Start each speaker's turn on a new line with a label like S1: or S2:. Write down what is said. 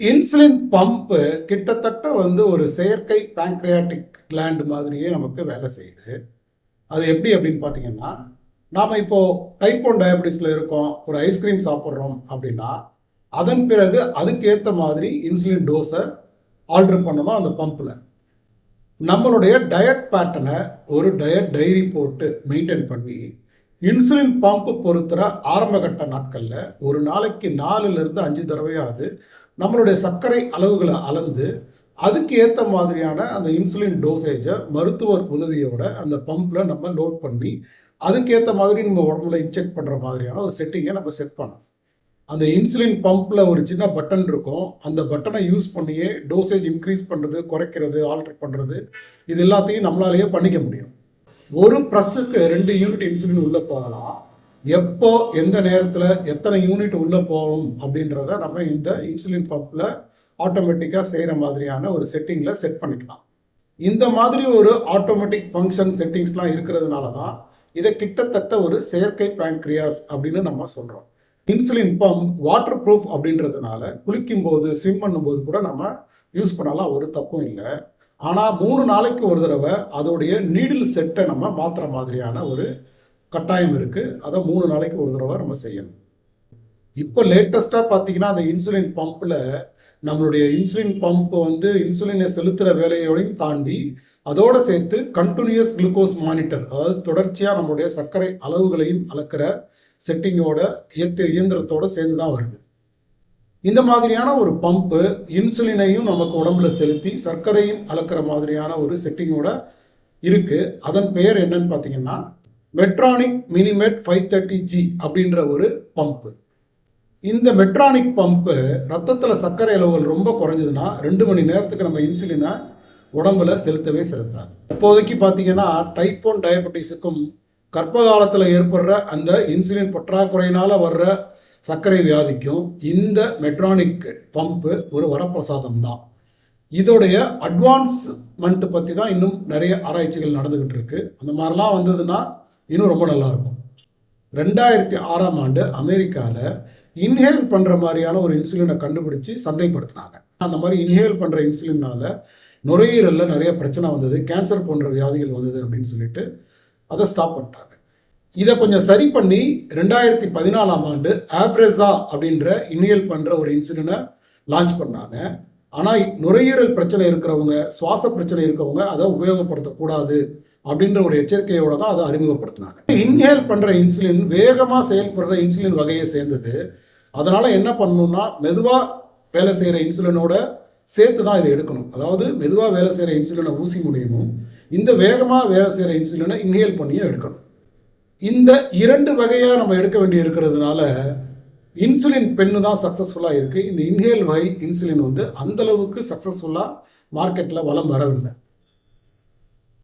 S1: Insulin pump கிட்டத்தட்ட வந்து ஒரு செயற்கை பேங்க்ரியாட்டிக் கிளாண்ட் மாதிரியே நமக்கு வேலை செய்யுது. அது எப்படி அப்படின்னு பார்த்தீங்கன்னா நாம் இப்போது டைப் ஒன் டயபிட்டிஸில் இருக்கோம் ஒரு ஐஸ்கிரீம் சாப்பிட்றோம் அப்படின்னா அதன் பிறகு அதுக்கேற்ற மாதிரி இன்சுலின் டோஸை ஆல்டர் பண்ணணும் அந்த பம்பில் நம்மளுடைய டயட் பேட்டர்னை ஒரு டயட் டைரி போட்டு மெயின்டைன் பண்ணி இன்சுலின் பம்ப் பொறுத்துற ஆரம்பகட்ட நாட்களில் ஒரு நாளைக்கு நாலுலேருந்து அஞ்சு தடவையாவது நம்மளுடைய சர்க்கரை அளவுகளை அளந்து அதுக்கு ஏற்ற மாதிரியான அந்த இன்சுலின் டோசேஜை மருத்துவர் உதவியோட அந்த பம்பில் நம்ம லோட் பண்ணி அதுக்கேற்ற மாதிரி நம்ம உடம்புல இன்ஜெக்ட் பண்ணுற மாதிரியான ஒரு செட்டிங்கை நம்ம செட் பண்ணோம் அந்த இன்சுலின் பம்பில் ஒரு சின்ன பட்டன் இருக்கும். அந்த பட்டனை யூஸ் பண்ணியே டோசேஜ் இன்க்ரீஸ் பண்ணுறது குறைக்கிறது ஆல்டர் பண்ணுறது இது எல்லாத்தையும் நம்மளாலேயே பண்ணிக்க முடியும். ஒரு ப்ரெஸ்ஸுக்கு ரெண்டு யூனிட் இன்சுலின் உள்ளே போகலாம். எப்போ எந்த நேரத்தில் எத்தனை யூனிட் உள்ளே போகணும் அப்படின்றத நம்ம இந்த இன்சுலின் பம்பில் ஆட்டோமேட்டிக்காக செய்கிற மாதிரியான ஒரு செட்டிங்கில் செட் பண்ணிக்கலாம். இந்த மாதிரி ஒரு ஆட்டோமேட்டிக் ஃபங்க்ஷன் செட்டிங்ஸ்லாம் இருக்கிறதுனால தான் இதை கிட்டத்தட்ட ஒரு செயற்கை பேங்க்ரியாஸ் அப்படின்னு நம்ம சொல்கிறோம் இன்சுலின் பம்ப் வாட்டர் ப்ரூஃப் அப்படின்றதுனால குளிக்கும்போது ஸ்விம் பண்ணும்போது கூட நம்ம யூஸ் பண்ணலாம் ஒரு தப்பும் இல்லை. ஆனால் மூணு நாளைக்கு ஒரு தடவை அதோடைய நீடில் செட்டை நம்ம மாற்றுற மாதிரியான ஒரு கட்டாயம் இருக்குது அதை மூணு நாளைக்கு ஒரு தடவை நம்ம செய்யணும். இப்போ லேட்டஸ்ட்டாக பார்த்தீங்கன்னா அந்த இன்சுலின் பம்பில் நம்மளுடைய இன்சுலின் பம்ப் வந்து இன்சுலினை செலுத்துகிற வேலையோடையும் தாண்டி அதோடு சேர்த்து கண்டினியூஸ் குளுக்கோஸ் மானிட்டர் அதாவது தொடர்ச்சியாக நம்மளுடைய சர்க்கரை அளவுகளையும் அளக்கிற செட்டிங்கோட இயத்த இயந்திரத்தோட சேர்ந்து தான் வருது. இந்த மாதிரியான ஒரு பம்பு இன்சுலினையும் நமக்கு உடம்புல செலுத்தி சர்க்கரையும் அளக்கிற மாதிரியான ஒரு செட்டிங்கோட இருக்குது அதன் பெயர் என்னன்னு பார்த்தீங்கன்னா Medtronic MiniMed five thirty G அப்படின்ற ஒரு பம்பு இந்த மெட்ரானிக் பம்பு ரத்தத்தில் சர்க்கரை அளவுகள் ரொம்ப குறைஞ்சதுன்னா ரெண்டு மணி நேரத்துக்கு நம்ம இன்சுலினை உடம்புல செலுத்தவே செலுத்தாது. இப்போதைக்கு பார்த்தீங்கன்னா டைப் ஒன் டயபெட்டிஸுக்கும் கர்ப்ப காலத்தில் ஏற்படுற அந்த இன்சுலின் பற்றாக்குறையினால் வர்ற சர்க்கரை வியாதிக்கும் இந்த மெட்ரானிக் பம்பு ஒரு வரப்பிரசாதம் தான். இதோடைய அட்வான்ஸ்மெண்ட் பற்றி தான் இன்னும் நிறைய ஆராய்ச்சிகள் நடந்துக்கிட்டு இருக்கு. அந்த மாதிரிலாம் வந்ததுன்னா இன்னும் ரொம்ப நல்லாயிருக்கும். ரெண்டாயிரத்தி ஆறாம் ஆண்டு அமெரிக்காவில் இன்ஹேல் பண்ணுற மாதிரியான ஒரு இன்சுலினை கண்டுபிடிச்சி சந்தைப்படுத்தினாங்க. அந்த மாதிரி இன்ஹேல் பண்ணுற இன்சுலினால் நுரையீரலில் நிறைய பிரச்சனை வந்தது கேன்சர் போன்ற வியாதிகள் வந்தது அப்படின்னு சொல்லிட்டு அதை ஸ்டாப் பண்ணிட்டாங்க. இதை கொஞ்சம் சரி பண்ணி ரெண்டாயிரத்தி பதினாலாம் ஆண்டு ஆப்ரெஸா அப்படின்ற இன்ஹேல் பண்ணுற ஒரு இன்சுலினை லான்ச் பண்ணாங்க. ஆனால் நுரையீரல் பிரச்சனை இருக்கிறவங்க சுவாச பிரச்சனை இருக்கவங்க அதை உபயோகப்படுத்தக்கூடாது அப்படின்ற ஒரு எச்சரிக்கையோட தான் அதை அறிமுகப்படுத்தினாங்க. இன்ஹேல் பண்ணுற இன்சுலின் வேகமாக செயல்படுற இன்சுலின் வகையை சேர்ந்தது. அதனால் என்ன பண்ணணும்னா மெதுவாக வேலை செய்கிற இன்சுலினோட சேர்த்து தான் இதை எடுக்கணும். அதாவது மெதுவாக வேலை செய்கிற இன்சுலினை ஊசி மூலியமும் இந்த வேகமாக வேலை செய்கிற இன்சுலினை இன்ஹேல் பண்ணியும் எடுக்கணும். இந்த இரண்டு வகையாக நம்ம எடுக்க வேண்டி இருக்கிறதுனால இன்சுலின் பெண்ணு தான் சக்ஸஸ்ஃபுல்லாக இருக்குது இந்த இன்ஹேல் வகை இன்சுலின் வந்து அந்தளவுக்கு சக்ஸஸ்ஃபுல்லாக மார்க்கெட்டில் வலம் வரவில்லை.